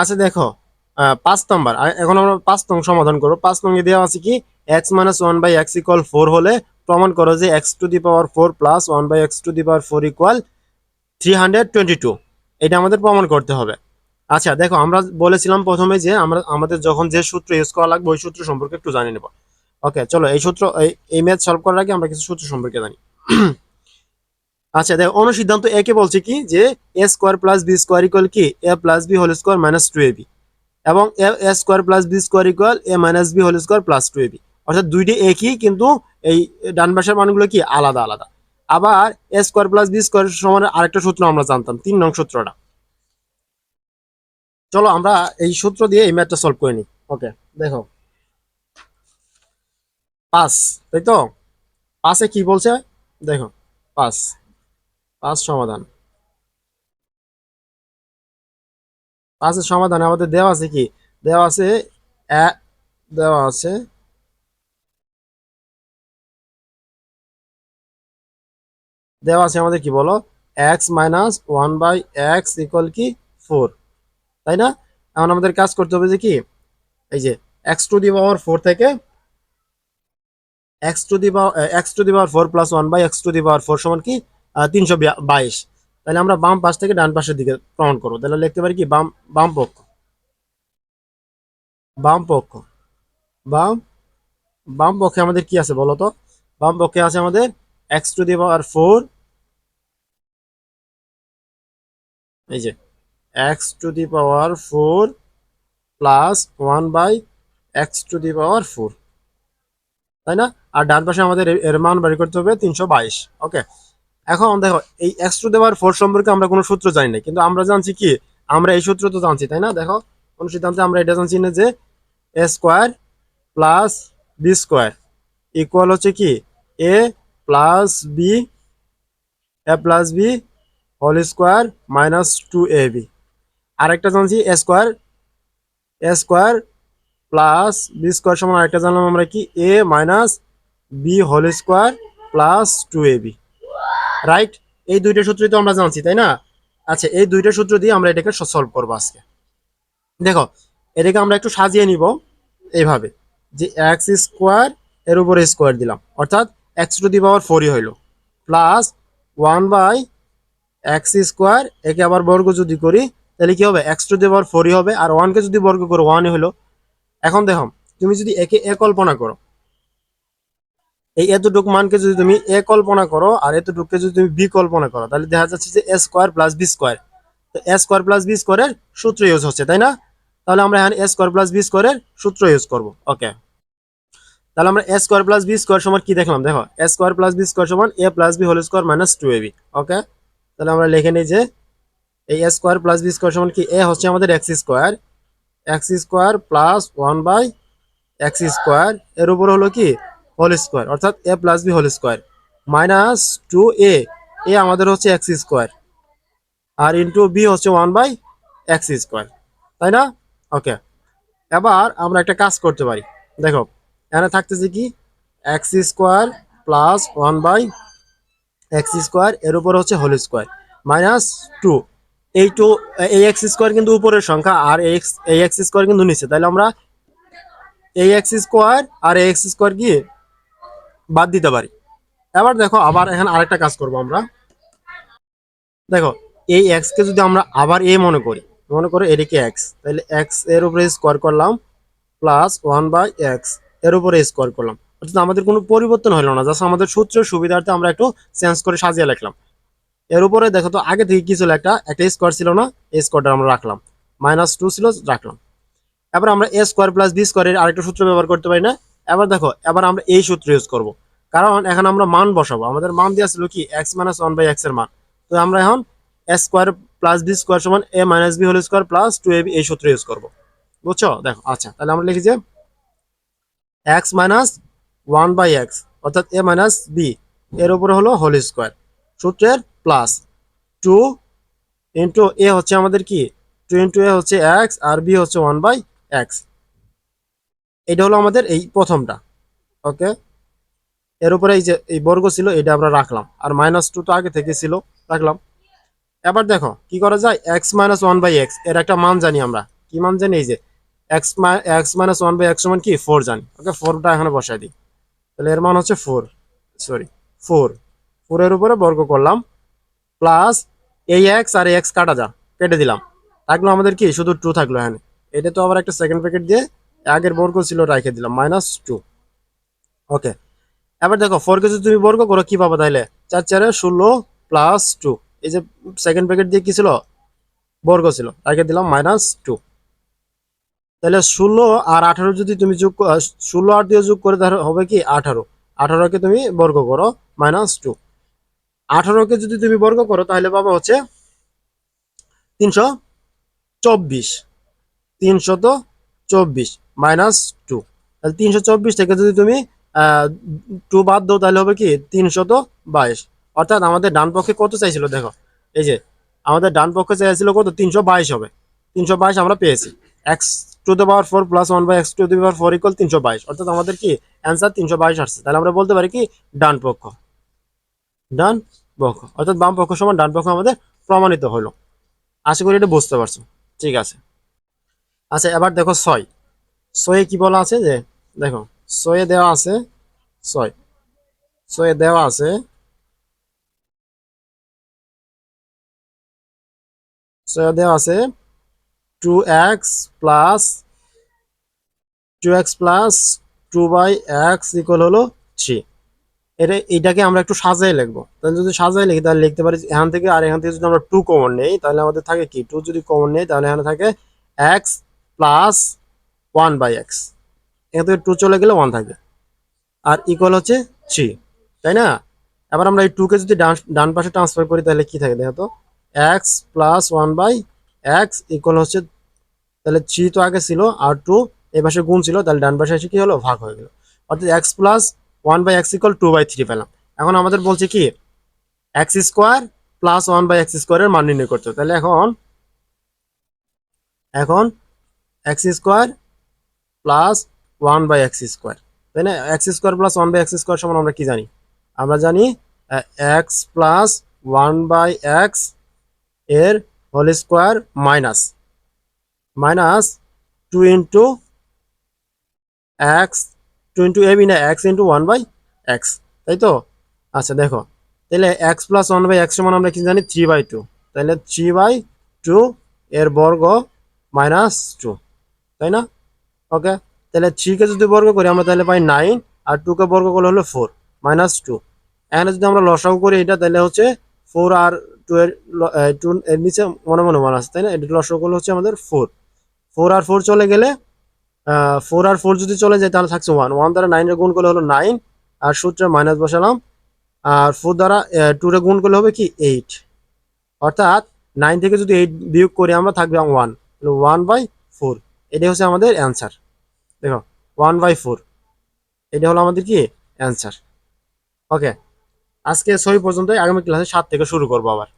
আচ্ছা দেখো পাঁচ নম্বর। এখন আমরা পাঁচ নং সমাধান করব। পাঁচ নং দেওয়া আছে কি x minus one by x equal four হলে প্রমাণ করো যে x to the power four plus one by x to the power four equal three hundred twenty two এটা আমাদের প্রমাণ করতে হবে। আচ্ছা দেখো, আমরা বলেছিলাম প্রথমে যে আমরা, আমাদের যখন যে সূত্র ইউজ করা লাগবে, ওই সূত্র সম্পর্কে একটু জানিয়ে নেব। ওকে চলো, এই সূত্র, এই ম্যাথ সলভ করার আগে আমরা কিছু সূত্র সম্পর্কে জানি। আচ্ছা দেখো, অনুসিদ্ধান্ত একে বলছে কি যে a square plus b square equal কি? A plus b whole square minus two a b এবং a square plus b square equal a minus b whole square plus two a b অর্থাৎ দুইটি একই, কিন্তু এই ডান পাশের মানগুলো কি? আলাদা আলাদা। আবার a square plus b square সমান আরেকটা সূত্র আমরা জানতাম, তিন নং সূত্রটা। চলো, আমরা এই সূত্র দিয়ে এই ম্যাথটা সলভ করে নিই। ওকে দেখো। পাঁচ তাই তো? পাঁচে কি বলছে? দেখো পাঁচ পাঁচ সমাধান। পাঁচের সমাধানে আমাদের দেওয়া আছে কি? দেওয়া আছে দেওয়া আছে দেওয়া আছে আমাদের কি বলো? X minus one by x equal কি? ফোর। তাই না? এখন আমাদের কাজ করতে হবে যে কি? এই যে x to the power four থেকে x to the power x to the power four plus one by x to the power four সমান কি? তিনশো বাইশ। তাহলে আমরা বাম পাশ থেকে ডান পাশের দিকে প্রমাণ করব। তাহলে লিখতে পারি কি? বাম বাম পক্ষ। বাম পক্ষ। বাম বাম পক্ষে আমাদের কি আছে বলো তো? বাম পক্ষে আছে আমাদের x to the power four এই যে x to the power four plus one by x to the power four তাই না? আর ডান পাশে আমাদের এর- মান বের করতে হবে তিনশো বাইশ। ওকে এখন দেখো, এই এক্স টু দেওয়ার ফোর সম্পর্কে আমরা কোনো সূত্র জানি না, কিন্তু আমরা জানছি কি? আমরা এই সূত্র তো জানছি, তাই না? দেখো, কোন সিদ্ধান্তে আমরা এটা জানছি না যে a square plus b square equal হচ্ছে কি? A plus b a plus b whole square minus two a b আরেকটা জানছি a square a square plus b square সমান আরেকটা জানলাম আমরা কি? A minus b whole square plus two a b right এই দুইটা সূত্রই তো আমরা জানছি, তাই না? আচ্ছা এই দুইটা সূত্র দিয়ে আমরা এটাকে সলভ করব আজকে। দেখো, এটাকে আমরা একটু সাজিয়ে নিব এইভাবে, যে এক্স স্কোয়ার এর উপরে স্কোয়ার দিলাম। অর্থাৎ এক্স টু দি পাওয়ার ফোরই হইল। Plus one by x square একে আবার বর্গ যদি করি, তাহলে কি হবে? এক্স টু দি পাওয়ার ফোরই হবে, আর ওয়ানকে যদি বর্গ করো ওয়ানই হলো এখন দেখো, তুমি যদি একে এ কল্পনা করো এই এতটুকু মানকে যদি তুমি এ কল্পনা করো আর এতটুকুকে যদি তুমি বি কল্পনা করো, তাহলে দেখা যাচ্ছে যে a square plus b square. তো এ স্কোয়ার প্লাস বি স্কোয়ারের সূত্র ইউজ হচ্ছে, তাই না? তাহলে আমরা এখানে এ স্কোয়ার প্লাস বি স্কোয়ারের সূত্র ইউজ করব। ওকে। তাহলে আমরা a square plus b square সমান কি দেখলাম? দেখো, a square plus b square সমান a plus b whole square minus two a b. Okay? তাহলে আমরা লিখে নিই যে এই a square plus b square সমান কি? এ হচ্ছে আমাদের x square. X square plus one by x square. এর উপর হলো কি? হোল স্কোয়ার, অর্থাৎ a plus b whole square, minus two a a আমাদের হচ্ছে এক্স স্কোয়ার, আর ইন্টু বি হচ্ছে ওয়ান বাই এক্স স্কোয়ার, তাই না? ওকে, এবার আমরা একটা কাজ করতে পারি, দেখো, এখানে থাকতেছে কি? X square plus one by x square, এর উপর হচ্ছে হোল স্কোয়ার, মাইনাস টু, এই টু, এই এক্স স্কোয়ার কিন্তু উপরের সংখ্যা, আর এক্স, এই এক্স স্কোয়ার কিন্তু নিচে তাহলে আমরা এই এক্স স্কোয়ার আর এক্স স্কোয়ার কি? বাদ দিতে পারি। এবার দেখো আবার এখানে আরেকটা কাজ করব আমরা। দেখো, এই এক্স কে যদি আমরা আবার এ মনে করি, মনে করো এদিকে এক্স তাহলে এক্সের উপরে স্কোয়ার করলাম প্লাস ওয়ান বাই এক্সের উপরে স্কোয়ার করলাম। অর্থাৎ আমাদের কোনো পরিবর্তন হলো না জাস্ট আমাদের সূত্রের সুবিধার্থে আমরা একটু চেঞ্জ করে সাজিয়ে লিখলাম। এর উপরে দেখো তো, আগে থেকে কি ছিল একটা একটা স্কোয়ার ছিল না, এই স্কোয়ারটা আমরা রাখলাম। মাইনাস টু ছিল, রাখলাম। এবার আমরা এ স্কোয়ার প্লাস বি স্কোয়ারের আরেকটা সূত্র ব্যবহার করতে পারি না। এবার দেখো, এবার আমরা এই সূত্র ইউজ করব। কারণ এখন আমরা মান বসাবো। আমাদের মান দেওয়া ছিল কি? এক্স মাইনাস ওয়ান বাই এক্সের মান। তো আমরা এখন a square plus b square সমান a minus b whole square plus two a b এই সূত্র ইউজ করব। বুঝছ? দেখো আচ্ছা তাহলে আমরা লিখি যে x minus one by x অর্থাৎ এ মাইনাস বি এর উপরে হলো হোল স্কোয়ার সূত্রের প্লাস টু ইন্টু এ হচ্ছে আমাদের কি? টু ইন্টু এ হচ্ছে এক্স আর বি হচ্ছে ওয়ান বাই এক্স এটা হলো আমাদের এই প্রথমটা। ওকে এর উপরে এই যে, এই বর্গ ছিল, এটা আমরা রাখলাম। আর মাইনাস টু তো আগে থেকে ছিল, রাখলাম। এবার দেখো, কি করা যায়? এক্স মাইনাস ওয়ান বাই এক্সের একটা মান জানি আমরা। কি মান জানি? এই যে x x minus one by x সমান কি? ফোর জানি। ওকে ফোরটা এখানে বসাই দিই। তাহলে এর মান হচ্ছে ফোর সরি ফোর ফোরের উপরে বর্গ করলাম প্লাস এই এক্স আর এক্স কাটা যা, কেটে দিলাম। থাকল আমাদের কি? শুধু টু থাকল এখানে। এটা তো আবার একটা সেকেন্ড প্যাকেট দিয়ে আগের বর্গ ছিল, রেখে দিলাম মাইনাস টু ওকে এবার দেখো ফোর কে যদি তুমি বর্গ করো, কি পাবো তাহলে? চার, চারে ষোলো প্লাস টু এই যে সেকেন্ড প্যাকেট দিয়ে কি ছিল? বর্গ ছিল। রেখে দিলাম মাইনাস টু তাহলে ষোলো আর আঠারো যদি তুমি যোগ ষোলো আর দিয়ে যোগ করে হবে কি আঠারো। আঠারোকে তুমি বর্গ করো মাইনাস টু আঠারোকে যদি তুমি বর্গ করো, তাহলে পাবো হচ্ছে তিনশো চব্বিশ। তিনশত চব্বিশ মাইনাস টু তাহলে তিনশো চব্বিশ থেকে যদি তুমি টু বাদ দাও তাহলে হবে কি তিনশত বাইশ। অর্থাৎ আমাদের ডান পক্ষে কত চাইছিল দেখো, এই যে আমাদের ডান পক্ষে চাইছিল কত? তিনশো বাইশ হবে। তিনশো বাইশ আমরা পেয়েছি। X to the power four plus one by x to the power four equal তিনশো বাইশ। অর্থাৎ আমাদের কি? অ্যান্সার তিনশো বাইশ আসছে। তাহলে আমরা বলতে পারি কি? ডান পক্ষ। ডান পক্ষ। অর্থাৎ বাম পক্ষ সমান ডান পক্ষ আমাদের প্রমাণিত হলো। আশা করি এটা বুঝতে পারছ। ঠিক আছে। আচ্ছা এবার দেখো ছয়। ছয়ে কি বলা আছে যে, দেখো ছয়ে দেওয়া আছে, ছয়। ছয়ে দেওয়া আছে, ছয়ে দেওয়া আছে two x plus two x plus two by x equal হলো থ্রি এটা, এটাকে আমরা একটু সাজাই লিখব। তাহলে যদি সাজাই লিখি, তাহলে লিখতে পারি এখান থেকে আর এখান থেকে যদি আমরা টু কমন নেই, তাহলে আমাদের থাকে কি? টু যদি কমন নেই, তাহলে এখানে থাকে x plus one by x এখান থেকে টু চলে গেলে ওয়ান থাকে আর ইকুয়াল হচ্ছে থ্রি তাই না? এবার আমরা এই টুকে যদি ডান ডান পাশে ট্রান্সফার করি, তাহলে কি থাকে দেখো তো? X plus one by x equal হচ্ছে, তাহলে থ্রি তো আগে ছিল, আর টু এই পাশে গুণ ছিল, তাহলে ডান পাশে এসে কি হলো? ভাগ হয়ে গেল। অর্থাৎ x plus one by x equal two by three পেলাম। এখন আমাদের বলছে কি? X square plus one by x স্কোয়ারের মান নির্ণয় করতে। তাহলে এখন এখন x square plus one by x square. তাই না? X square plus one by x square সমান আমরা কি জানি? আমরা জানি এক্স প্লাস ওয়ান বাই এক্সের whole square minus minus two into x, two into a না x into one by x, তাই তো? আচ্ছা দেখো, তাহলে x plus one by x সমান আমরা কি জানি? Three by two. তাহলে থ্রি বাই টু এর বর্গ মাইনাস টু, তাই না? ওকে? তাহলে থ্রিকে যদি বর্গ করি, আমরা তাহলে পাই নাইন আর টুকে বর্গ করলে হলো ফোর মাইনাস টু এখানে যদি আমরা লসাগু করি এটা, তাহলে হচ্ছে ফোর আর টু এর টু এর নিচে মনে মনে মান আছে, তাই না? এটা লসাগু করলে হচ্ছে আমাদের ফোর ফোর আর ফোর চলে গেলে ফোর আর ফোর যদি চলে যায়, তাহলে থাকছে ওয়ান ওয়ান দ্বারা নাইনের গুণ করলে হলো নাইন আর সূত্রে মাইনাস বসালাম। আর ফোর দ্বারা টুরে গুণ করলে হবে কি এইট অর্থাৎ নাইন থেকে যদি এইট বিয়োগ করি, আমরা থাকবে ওয়ান ওয়ান বাই ফোর এটাই হচ্ছে আমাদের অ্যান্সার দেখো ওয়ান বাই ফোর এটা হলো আমাদের কি? অ্যান্সার ওকে আজকে ছয় পর্যন্ত আগামী ক্লাসে সাত থেকে শুরু করব আবার।